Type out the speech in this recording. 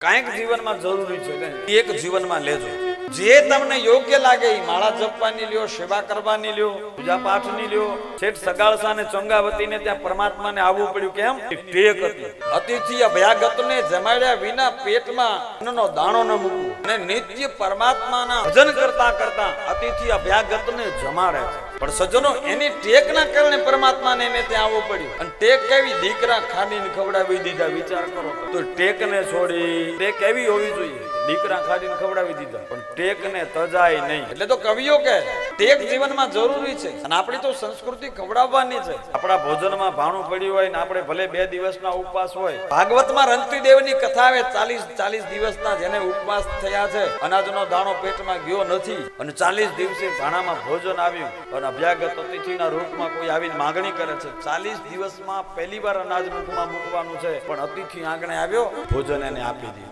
કાંઈક જીવનમાં જરૂરી છે એક જીવનમાં લેજો. જે તમને યોગ્ય લાગે એ માળા જપવાની લ્યો, સેવા કરવાની લ્યો, પૂજા પાઠની લ્યો. છેઠ સગાળસા ને ચંગાવતીને ત્યાં પરમાત્માને આવવું પડ્યું. કેમ? ટેક હતી. અતિથિ અભ્યાગતને જમાડ્યા વિના પેટમાં અન્નનો દાણો ન મૂકવું. અને નિત્ય પરમાત્માના ભજન કરતા કરતા અતિથિ અભ્યાગતને જમાડે છે. પણ સજ્જનો એની ટેકના કારણે પરમાત્માને એને ત્યાં આવવું પડ્યું. અને ટેક કેવી? દીકરા ખાડીને ખવડાવી દીધા વિચાર કરો. તો ટેકને છોડી ટેક એવી હોવી જોઈએ દીકરા ખાડીને ખવડાવી દીધા પણ ટેકને તજાય નહીં. એટલે તો કવિઓ કે ટેક જીવનમાં જરૂરી છે અને આપણી તો સંસ્કૃતિ ખવડાવવાની છે. આપણા ભોજનમાં ભાણું પડ્યું હોય ને આપણે ભલે બે દિવસના ઉપવાસ હોય. ભાગવતમાં રંતી દેવની કથા આવે ચાલીસ ચાલીસ દિવસના જેને ઉપવાસ થયા છે. અનાજનો દાણો પેટમાં ગયો નથી અને ચાલીસ દિવસે ભાણામાં ભોજન આવ્યું. અને અભ્યાગત અતિથિના રૂપમાં કોઈ આવીને માંગણી કરે છે. ચાલીસ દિવસમાં પહેલી વાર અનાજ મુખમાં મૂકવાનું છે. પણ અતિથિ આંગણે આવ્યો ભોજન એને આપી દીધું.